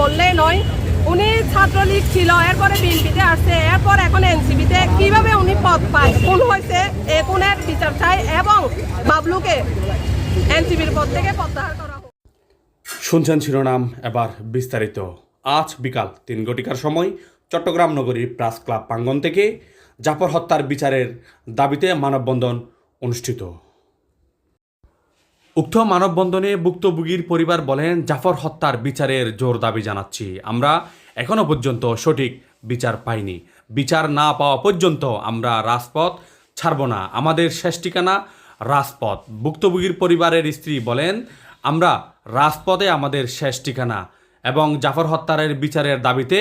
বললেই নয়। উনি ছাত্রলীগ ছিল, এরপরে বিএনপিতে আসছে, এরপর এখন এনসিপিতে। কীভাবে উনি পদ পায়? কোন হয়েছে? এ কোনের বিচার চাই? এবং বাবলুকে এনসিপির পদ থেকে প্রত্যাহার করা শুনছেন শিরোনাম, এবার বিস্তারিত। আজ বিকাল তিন ঘটিকার সময় চট্টগ্রাম নগরীর প্রাস ক্লাব প্রাঙ্গণ থেকে জাফর হত্যার বিচারের দাবিতে মানববন্ধন অনুষ্ঠিত। উক্ত মানববন্ধনে ভুক্তভোগীর পরিবার বলেন, জাফর হত্যার বিচারের জোর দাবি জানাচ্ছি। আমরা এখনও পর্যন্ত সঠিক বিচার পাইনি। বিচার না পাওয়া পর্যন্ত আমরা রাজপথ ছাড়ব না। আমাদের শেষ ঠিকানা রাজপথ। ভুক্তভোগীর পরিবারের স্ত্রী বলেন, আমরা রাজপথে আমাদের শেষ ঠিকানা এবং জাফর হত্যারের বিচারের দাবিতে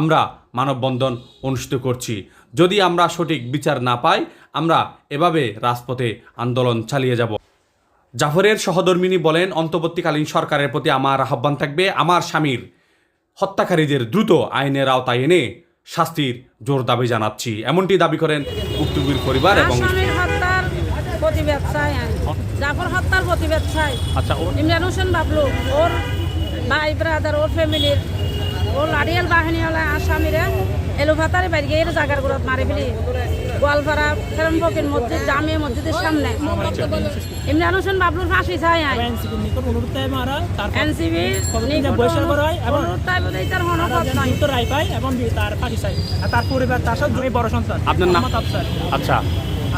আমরা মানববন্ধন অনুষ্ঠিত করছি। যদি আমরা সঠিক বিচার না পাই, আমরা এভাবে রাজপথে আন্দোলন চালিয়ে যাব। জাফরের সহধর্মিনী বলেন অন্তর্বর্তীকালীন সরকারের প্রতি আমার আহ্বান থাকবে আমার স্বামীর হত্যাকারীদের দ্রুত আইনের আওতায় এনে শাস্তির জোর দাবি জানাচ্ছি। এমনটি দাবি করেন ভুক্তভোগীর পরিবার এবং প্রতিবাদ চাই জাফর হত্যার প্রতিবাদ চাই আচ্ছা ইমরান হোসেন বাবলু ওর ভাই ব্রাদার ওর ফ্যামিলির ওর লাড়িয়াল বাহিনী হলে আসামিরা এলোভাতারে বাইরে গিয়ে জাগার গুড়ত মারি ফেলি। গোয়ালপাড়া ফেরম ফকির মসজিদ জামিয়া মসজিদের সামনে। ইমরান হোসেন বাবলুর ফাঁসি চাই এনসিবি হয় তার পরিবার তার সাথে বড় সন্তান আপনার নাম? আচ্ছা।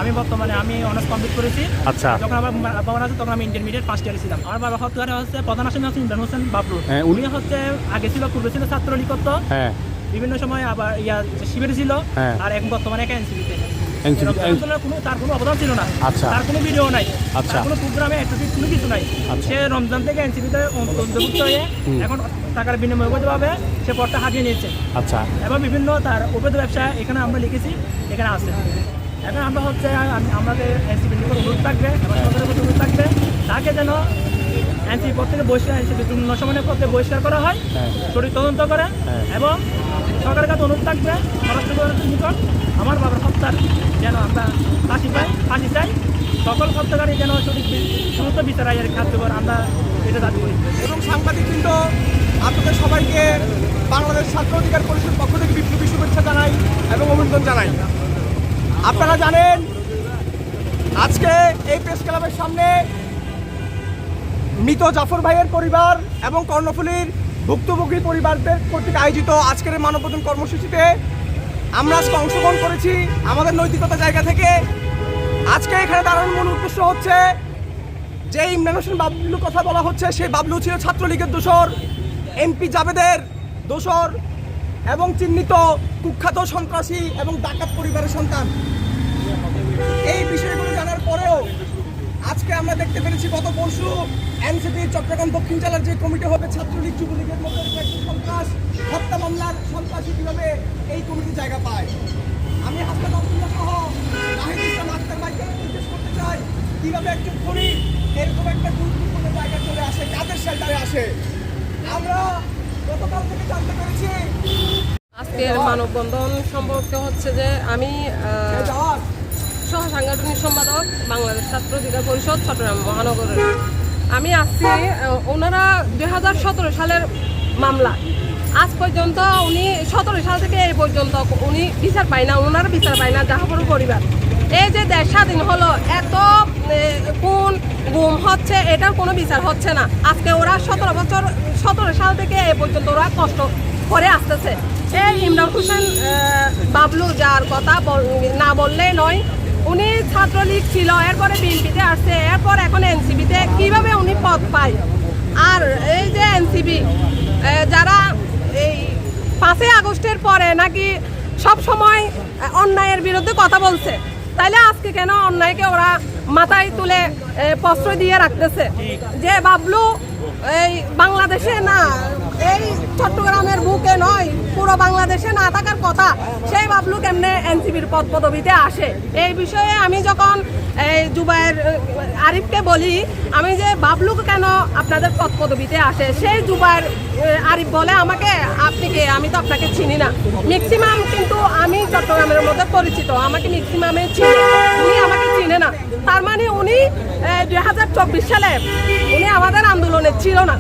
আমি বর্তমানে আমি অনার্স কমপ্লিট করেছি। আচ্ছা। যখন আমার বাবা আছে তখন আমি ইন্টারমিডিয়েট ফার্স্ট ইয়ারে ছিলাম। আমার বাবা হত্যারে হচ্ছে প্রধান আসামি হচ্ছে ইমরান হোসেন বাবলু। হ্যাঁ, উনি হচ্ছে আগে ছিল পূর্বে ছিল ছাত্রলীগ করত হ্যাঁ। বিভিন্ন সময় আবার ইয়া শিবিরে ছিল। হ্যাঁ। আর এখন বর্তমানে এনসিপিতে। কোনো তার কোনো অবদান ছিল না। আচ্ছা। তার কোনো ভিডিও নাই। আচ্ছা। কোনো প্রোগ্রামে অ্যাক্টিভিটি কোনো কিছু নাই। আচ্ছা। সে রমজান থেকে এনসিপিতে অন্তর্ভুক্ত হয়ে এখন টাকার বিনিময় করতে সে পদটা হারিয়ে নিয়েছে। আচ্ছা। এবং বিভিন্ন তার অবৈধ ব্যবসা এখানে আমরা লিখেছি এখানে আছে। এখন আমরা হচ্ছে আমাদের এনসিপির নিকট অনুরোধ থাকবে এবং সরকারের অনুরোধ থাকবে তাকে যেন এনসিপি পদ থেকে বহিষ্কার এনসিপি নসমানের পদ থেকে বহিষ্কার করা হয় হ্যাঁ। সঠিক তদন্ত করে হ্যাঁ। এবং সরকারের কাছে অনুরোধ থাকবে স্বরাষ্ট্র নিকট আমার বাবার হত্যার যেন আমরা ফাঁসি পাই ফাঁসি চাই সকল হত্যাকারী যেন সঠিক সমস্ত বিচার আয়ের কার্যকর আমরা এটা দাবি করি এবং সাংবাদিকবৃন্দ আপনাদের সবাইকে বাংলাদেশ ছাত্র অধিকার পরিষদ পক্ষ থেকে বিপ্লবী শুভেচ্ছা জানাই এবং অভিনন্দন জানাই আপনারা জানেন আজকে এই প্রেস ক্লাবের সামনে মৃত জাফর ভাইয়ের পরিবার এবং কর্ণফুলীর ভুক্তভোগী পরিবারদের কর্তৃক আয়োজিত আজকের এই কর্মসূচিতে আমরা আজকে অংশগ্রহণ করেছি আমাদের নৈতিকতা জায়গা থেকে। আজকে এখানে দাঁড়ানোর মূল উদ্দেশ্য হচ্ছে যে ইমরান হোসেন বাবলু কথা বলা হচ্ছে, সেই বাবলু ছিল ছাত্রলীগের দোসর এমপি জাবেদের দোসর এবং চিহ্নিত কুখ্যাত সন্ত্রাসী এবং ডাকাত পরিবারের সন্তান। এই বিষয়গুলো জানার পরেও আজকে আমরা দেখতে পেরেছি, গত পরশু এনসিপির চট্টগ্রাম দক্ষিণ জেলার যে কমিটি হবে ছাত্রলীগ যুবলীগের মধ্যে একটি সন্ত্রাস হত্যা মামলার সন্ত্রাসী কীভাবে এই কমিটি জায়গা পায়? আমি হাসপাতাল আব্দুল্লাহ সহ নাহিদ ইসলাম আক্তার ভাইকে জিজ্ঞেস করতে চাই কীভাবে একজন খনি এরকম একটা গুরুত্বপূর্ণ জায়গায় চলে আসে কাদের শেল্টারে আসে। আমরা গতকাল থেকে জানতে পেরেছি আজকের মানববন্ধন সম্পর্কে হচ্ছে যে আমি সহ সাংগঠনিক সম্পাদক বাংলাদেশ ছাত্র অধিকার পরিষদ চট্টগ্রাম মহানগরের আমি আসছি ওনারা দুই হাজার সতেরো সালের মামলা। আজ পর্যন্ত উনি সতেরো সাল থেকে এই পর্যন্ত উনি বিচার পায় না, ওনারা বিচার পায় না, জাহাপুর পরিবার। এই যে দেশ স্বাধীন হলো, এত কোন গুম হচ্ছে, এটার কোনো বিচার হচ্ছে না। আজকে ওরা সতেরো বছর, সতেরো সাল থেকে এ পর্যন্ত ওরা কষ্ট করে আসতেছে। এই ইমরান হোসেন বাবলু যার কথা না বললেই নয়, উনি ছাত্রলীগ ছিল, এরপরে বিএনপিতে আসছে এরপর এখন এনসিবিতে কীভাবে পায় আর এই যে এনসিবি যারা এই পাঁচই আগস্টের পরে নাকি সব সময় অন্যায়ের বিরুদ্ধে কথা বলছে, তাইলে আজকে কেন অন্যায়কে ওরা মাথায় তুলে প্রশ্রয় দিয়ে রাখতেছে? যে বাবলু, এই বাংলাদেশে না এই চট্টগ্রামের বুকে নয় পুরো বাংলাদেশে না থাকার কথা সেই বাবলু কেমনে এনসিবির পদ পদবিতে আসে? এই বিষয়ে আমি যখন এই জুবাইয়ের আরিফকে বলি আমি যে বাবলু কেন আপনাদের পদ পদবিতে আসে সেই জুবাইর আহ, আরিফ বলে আমাকে আপনি কে? আমি তো আপনাকে চিনি না। ম্যাক্সিমাম কিন্তু আমি চট্টগ্রামের মধ্যে পরিচিত আমাকে ম্যাক্সিমামে চিনি। উনি আমাকে চিনে না। তার মানে উনি দুই হাজার চব্বিশ সালে উনি আমাদের আন্দোলনে ছিল না।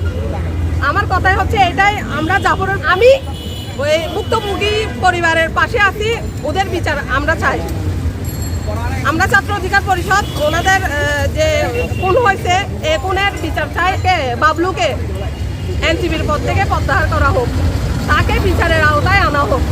আমার কথাই হচ্ছে এটাই আমরা জাফরের আমি ওই ভুক্তভোগী পরিবারের পাশে আছি, ওদের বিচার আমরা চাই। আমরা ছাত্র অধিকার পরিষদ, ওনাদের যে খুন হয়েছে, এ খুনের বিচার চাই কে? বাবলুকে। এনসিবির পদ থেকে প্রত্যাহার করা হোক। তাকে বিচারের আওতায় আনা হোক।